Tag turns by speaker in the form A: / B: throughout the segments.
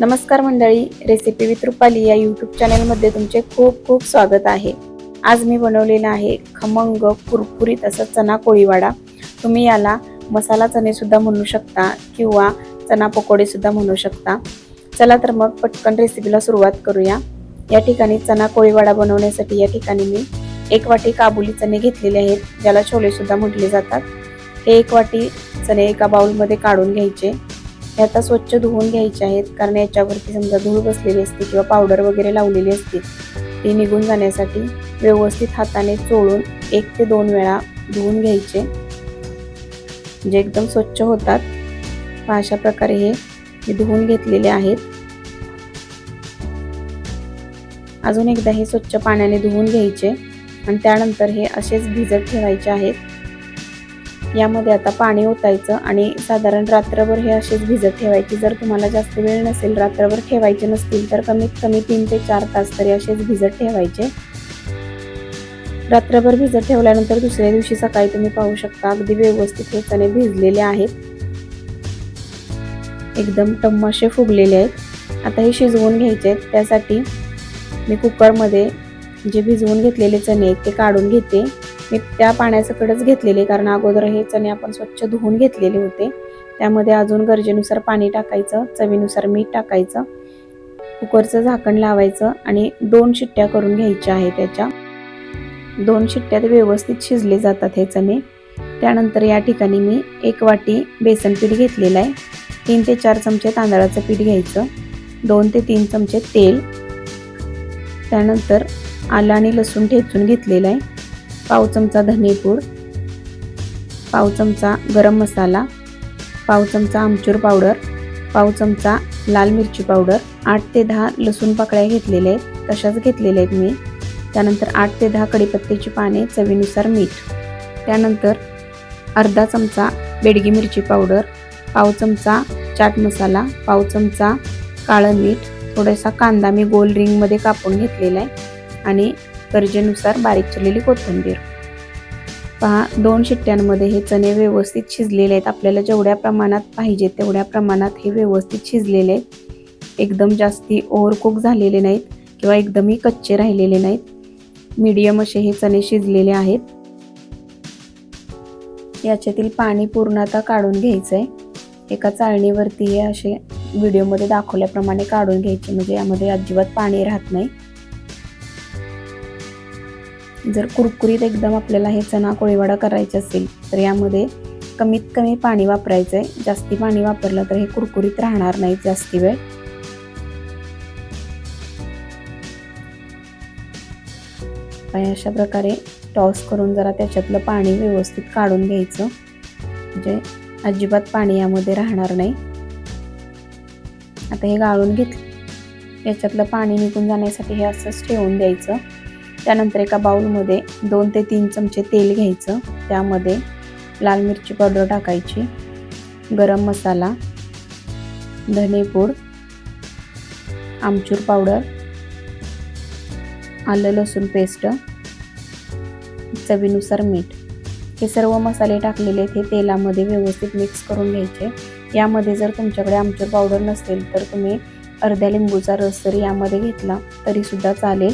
A: नमस्कार मंडळी recipe with Rupali या यूट्यूब चॅनलमध्ये तुमचे खूप खूप स्वागत आहे. आज मी बनवलेला आहे खमंग कुरकुरीत असा चना कोळीवाडा. तुम्ही याला मसाला चणेसुद्धा म्हणू शकता किंवा चना पकोडेसुद्धा म्हणू शकता. चला तर मग पटकन रेसिपीला सुरुवात करूया. या ठिकाणी चना कोळीवाडा बनवण्यासाठी या ठिकाणी मी एक वाटी काबुली चणे घेतलेले आहेत ज्याला छोलेसुद्धा म्हटले जातात. हे एक वाटी चणे एका बाउलमध्ये काढून घ्यायचे. हे आता स्वच्छ धुवून घ्यायचे आहेत कारण याच्यावरती समजा धूळ बसलेली असते किंवा पावडर वगैरे लावलेली असते ती निघून जाण्यासाठी व्यवस्थित हाताने चोळून एक ते दोन वेळा धुवून घ्यायचे. जे एकदम स्वच्छ होतात. अशा प्रकारे हे मी धुवून घेतलेले आहेत. अजून एकदा हे स्वच्छ पाण्याने धुवून घ्यायचे आणि त्यानंतर हे असेच भिजत ठेवायचे आहेत. यामध्ये आता पाणी ओतायचं आणि साधारण रात्रभर हे असेच भिजत ठेवायचे. जर तुम्हाला जास्त वेळ नसेल रात्रभर ठेवायचे नसतील तर कमीत कमी तीन ते चार तास तरी असेच भिजत ठेवायचे. रात्रभर भिजत ठेवल्यानंतर दुसऱ्या दिवशी सकाळी तुम्ही पाहू शकता अगदी व्यवस्थित हे चणे भिजलेले आहेत. एकदम टम्माशे फुगलेले आहेत. आता हे शिजवून घ्यायचे आहेत. त्यासाठी मी कुकरमध्ये जे भिजवून घेतलेले चणे आहेत ते काढून घेते. मी त्या पाण्यासकडेच घेतलेले कारण अगोदर हे चणे आपण स्वच्छ धुवून घेतलेले होते. त्यामध्ये अजून गरजेनुसार पाणी टाकायचं चवीनुसार मीठ टाकायचं कुकरचं झाकण लावायचं आणि दोन शिट्ट्या करून घ्यायच्या आहे त्याच्या. दोन शिट्ट्यात व्यवस्थित शिजले जातात हे चणे. त्यानंतर या ठिकाणी मी एक वाटी बेसन पीठ घेतलेलं आहे. तीन ते चार चमचे तांदळाचं पीठ घ्यायचं. दोन ते तीन चमचे तेल. त्यानंतर आलं आणि लसूण ठेचून घेतलेलं आहे. पाव चमचा धनेपूड पाव चमचा गरम मसाला पाव चमचा आमचूर पावडर पाव चमचा लाल मिरची पावडर आठ ते दहा लसूण पाकळ्या घेतलेल्या आहेत तशाच घेतलेल्या आहेत मी. त्यानंतर आठ ते दहा कडीपत्त्याची पाने चवीनुसार मीठ. त्यानंतर अर्धा चमचा बेडगी मिरची पावडर पाव चमचा चाट मसाला पाव चमचा काळं मीठ थोडासा कांदा मी गोल रिंगमध्ये कापून घेतलेला आहे. आणि गरजेनुसार बारीक चिरलेली कोथिंबीर. पहा दोन शिट्ट्यांमध्ये हे चणे व्यवस्थित शिजलेले आहेत. आपल्याला जेवढ्या प्रमाणात पाहिजे तेवढ्या प्रमाणात हे व्यवस्थित शिजलेले आहेत. एकदम जास्ती ओव्हरकुक झालेले नाहीत किंवा एकदमही कच्चे राहिलेले नाहीत. मीडियम असे हे चणे शिजलेले आहेत. याच्यातील पाणी पूर्ण आता काढून घ्यायचं आहे एका चाळणीवरती हे असे व्हिडिओमध्ये दाखवल्याप्रमाणे काढून घ्यायचे. म्हणजे यामध्ये अजिबात पाणी राहत नाही. जर कुरकुरीत एकदम आपल्याला हे चणा कोळीवाडा करायचे असेल तर यामध्ये कमीत कमी पाणी वापरायचं आहे जास्ती पाणी वापरलं तर हे कुरकुरीत राहणार नाही जास्ती वेळ. आणि अशा प्रकारे टॉस करून जरा त्याच्यातलं पाणी व्यवस्थित काढून घ्यायचं. म्हणजे अजिबात पाणी यामध्ये राहणार नाही. आता हे गाळून घेतलं. याच्यातलं पाणी निघून जाण्यासाठी हे असंच ठेवून द्यायचं. त्यानंतर एका बाउलमध्ये दोन ते तीन चमचे तेल घ्यायचं. त्यामध्ये लाल मिरची पावडर टाकायची गरम मसाला धनेपूड आमचूर पावडर आलं लसूण पेस्ट चवीनुसार मीठ. हे सर्व मसाले टाकलेले आहेत हे तेलामध्ये व्यवस्थित मिक्स करून घ्यायचे. यामध्ये जर तुमच्याकडे आमचूर पावडर नसेल तर तुम्ही अर्ध्या लिंबूचा रस जरी यामध्ये घेतला तरीसुद्धा चालेल.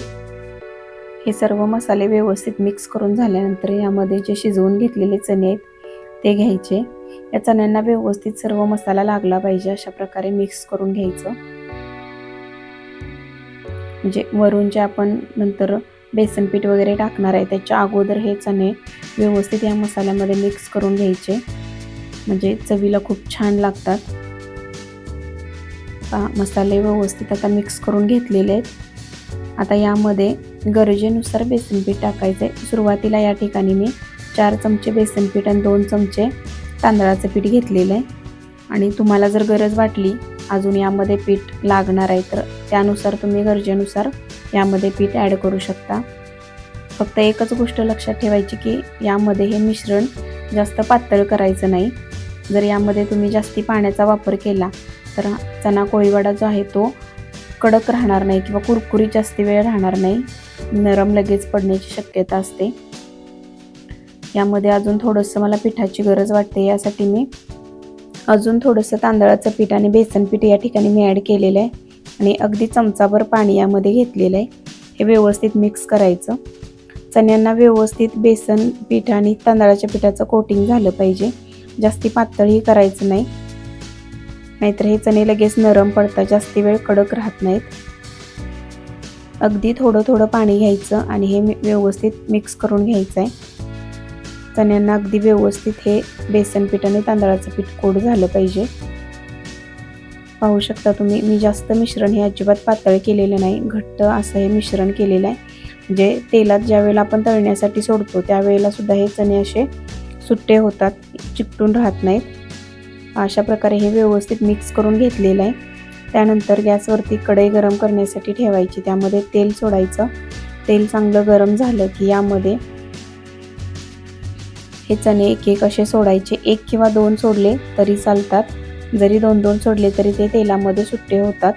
A: हे सर्व मसाले व्यवस्थित मिक्स करून झाल्यानंतर यामध्ये जे शिजवून घेतलेले चणे आहेत ते घ्यायचे. या चण्यांना व्यवस्थित सर्व मसाला लागला पाहिजे अशा प्रकारे मिक्स करून घ्यायचं. म्हणजे वरून जे आपण नंतर बेसन पीठ वगैरे टाकणार आहे त्याच्या अगोदर हे चणे व्यवस्थित या मसाल्यामध्ये मिक्स करून घ्यायचे. म्हणजे चवीला खूप छान लागतात. मसाले व्यवस्थित आता मिक्स करून घेतलेले आहेत. आता यामध्ये गरजेनुसार बेसन पीठ टाकायचं आहे सुरुवातीला या ठिकाणी मी चार चमचे बेसन पीठ आणि दोन चमचे तांदळाचं पीठ घेतलेलं आहे. आणि तुम्हाला जर गरज वाटली अजून यामध्ये पीठ लागणार आहे तर त्यानुसार तुम्ही गरजेनुसार यामध्ये पीठ ॲड करू शकता. फक्त एकच गोष्ट लक्षात ठेवायची की यामध्ये हे मिश्रण जास्त पातळ करायचं नाही. जर यामध्ये तुम्ही जास्ती पाण्याचा वापर केला तर चना कोळीवाडा जो आहे तो कडक राहणार नाही किंवा कुरकुरीत जास्ती वेळ राहणार नाही. नरम लगेच पडण्याची शक्यता असते. यामध्ये अजून थोडंसं मला पिठाची गरज वाटते यासाठी मी अजून थोडंसं तांदळाचं पीठ आणि बेसन पीठ या ठिकाणी मी ॲड केलेलं आहे आणि अगदी चमचाभर पाणी यामध्ये घेतलेलं आहे. हे व्यवस्थित मिक्स करायचं. चण्यांना व्यवस्थित बेसन पीठ आणि तांदळाच्या पिठाचं कोटिंग झालं पाहिजे. जास्ती पातळही करायचं नाही. नाहीतर हे चणे लगेच नरम पडतात जास्ती वेळ कडक राहत नाहीत. अगदी थोडं थोडं पाणी घ्यायचं आणि हे व्यवस्थित मिक्स करून घ्यायचं आहे चण्यांना अगदी व्यवस्थित हे बेसन पीठ आणि तांदळाचं पीठ कोड झालं पाहिजे. पाहू शकता तुम्ही मी जास्त मिश्रण हे अजिबात पातळ केलेलं नाही. घट्ट असं हे मिश्रण केलेलं आहे. म्हणजे तेलात ज्या वेळेला आपण तळण्यासाठी सोडतो त्यावेळेला सुद्धा हे चणे असे सुट्टे होतात चिकटून राहत नाहीत. अशा प्रकारे हे व्यवस्थित मिक्स करून घेतलेलं आहे. त्यानंतर गॅसवरती कढई गरम करण्यासाठी ठेवायची. त्यामध्ये तेल सोडायचं. तेल चांगलं गरम झालं की यामध्ये हे चणे एक एक असे सोडायचे. एक किंवा दोन सोडले तरी चालतात. जरी दोन दोन सोडले तरी ते तेलामध्ये सुट्टे होतात.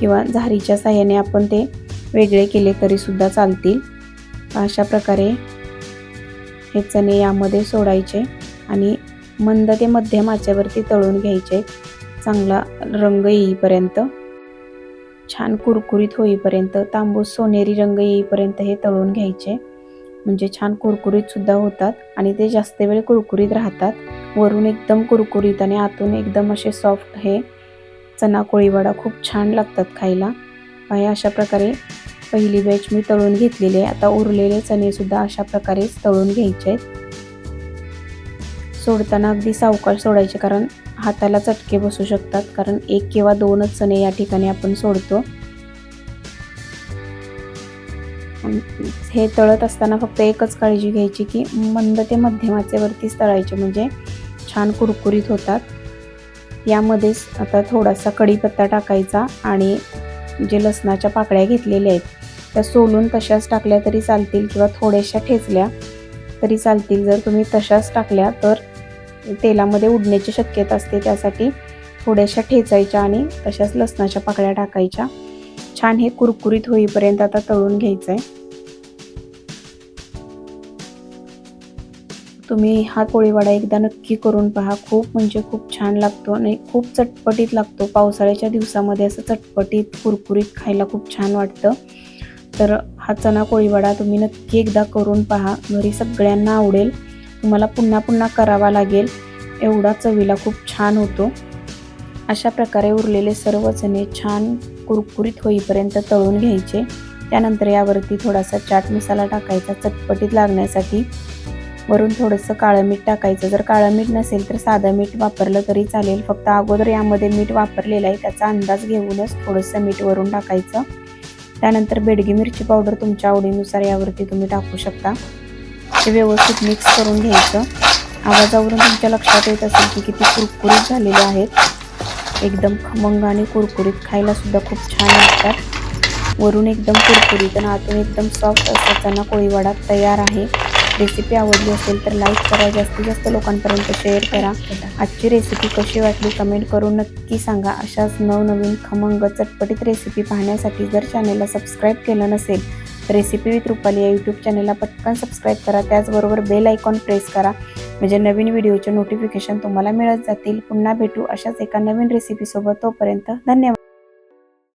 A: किंवा झारीच्या साह्याने आपण ते वेगळे केले तरीसुद्धा चालतील. अशा प्रकारे हे चणे यामध्ये सोडायचे आणि मंद ते मध्यम आचेवरती तळून घ्यायचे. चांगला रंग येईपर्यंत छान कुरकुरीत होईपर्यंत तांबूस सोनेरी रंग येईपर्यंत हे तळून घ्यायचे. म्हणजे छान कुरकुरीत सुद्धा होतात आणि ते जास्त वेळ कुरकुरीत राहतात. वरून एकदम कुरकुरीत आणि आतून एकदम असे सॉफ्ट हे चना कोळीवाडा खूप छान लागतात खायला. हे अशा प्रकारे पहिली बॅच मी तळून घेतलेली आहे. आता उरलेले चणेसुद्धा अशा प्रकारे तळून घ्यायचे आहेत. सोडताना अगदी सावकाश सोडायचे कारण हाताला चटके बसू शकतात कारण एक किंवा दोनच चणे या ठिकाणी आपण सोडतो. हे तळत असताना फक्त एकच काळजी घ्यायची की मंद ते मध्यमाचेवरतीच तळायचे म्हणजे छान कुरकुरीत होतात. यामध्येच आता थोडासा कढीपत्ता टाकायचा आणि जे लसणाच्या पाकळ्या घेतलेल्या आहेत त्या सोलून तशाच टाकल्या तरी चालतील किंवा थोड्याशा ठेचल्या तरी चालतील. जर तुम्ही तशाच टाकल्या तर तेलामध्ये उडण्याची शक्यता असते त्यासाठी थोड्याशा ठेचायच्या आणि तशाच लसणाच्या पाकळ्या टाकायच्या. छान हे कुरकुरीत होईपर्यंत आता तळून घ्यायचं आहे तुम्ही हा पोळीवाडा एकदा नक्की करून पहा. खूप म्हणजे खूप छान लागतो आणि खूप चटपटीत लागतो. पावसाळ्याच्या दिवसामध्ये असं चटपटीत कुरकुरीत खायला खूप छान वाटतं. तर हा चणा कोळीवाडा तुम्ही नक्की एकदा करून पहा. घरी सगळ्यांना आवडेल. तुम्हाला पुन्हा पुन्हा करावा लागेल. एवढा चवीला खूप छान होतो. अशा प्रकारे उरलेले सर्व चणे छान कुरकुरीत होईपर्यंत तळून घ्यायचे. त्यानंतर यावरती थोडासा चाट मसाला टाकायचा चटपटीत लागण्यासाठी. वरून थोडंसं काळं मीठ टाकायचं. जर काळं मीठ नसेल तर साधं मीठ वापरलं तरी चालेल. फक्त अगोदर यामध्ये मीठ वापरलेलं आहे. त्याचा अंदाज घेऊनच थोडंसं मीठ वरून टाकायचं. त्यानंतर बेडगी मिरची पावडर तुमच्या आवडीनुसार यावरती तुम्ही टाकू शकता. ते व्यवस्थित मिक्स करून घ्यायचं. आवाजावरून तुमच्या लक्षात येत असेल की किती कुरकुरीत झालेले आहेत. एकदम खमंग आणि कुरकुरीत खायलासुद्धा खूप छान लागतात वरून एकदम कुरकुरीत आणि आतून एकदम सॉफ्ट असताना कोळीवाडा तयार आहे. रेसिपी आवडली असेल तर लाईक करा. जास्तीत जास्त लोकांपर्यंत शेअर करा. आजची रेसिपी कशी वाटली कमेंट करून नक्की सांगा. अशाच नवनवीन खमंग चटपटीत रेसिपी पाहण्यासाठी जर चॅनेलला सबस्क्राईब केलं नसेल रेसिपी विथ रुपाली या यूट्यूब चॅनलला पटकन सबस्क्राईब करा. त्याचबरोबर बेल आयकॉन प्रेस करा. म्हणजे नवीन व्हिडिओचे नोटिफिकेशन तुम्हाला मिळत जातील. पुन्हा भेटू अशाच एका नवीन रेसिपीसोबत तोपर्यंत धन्यवाद.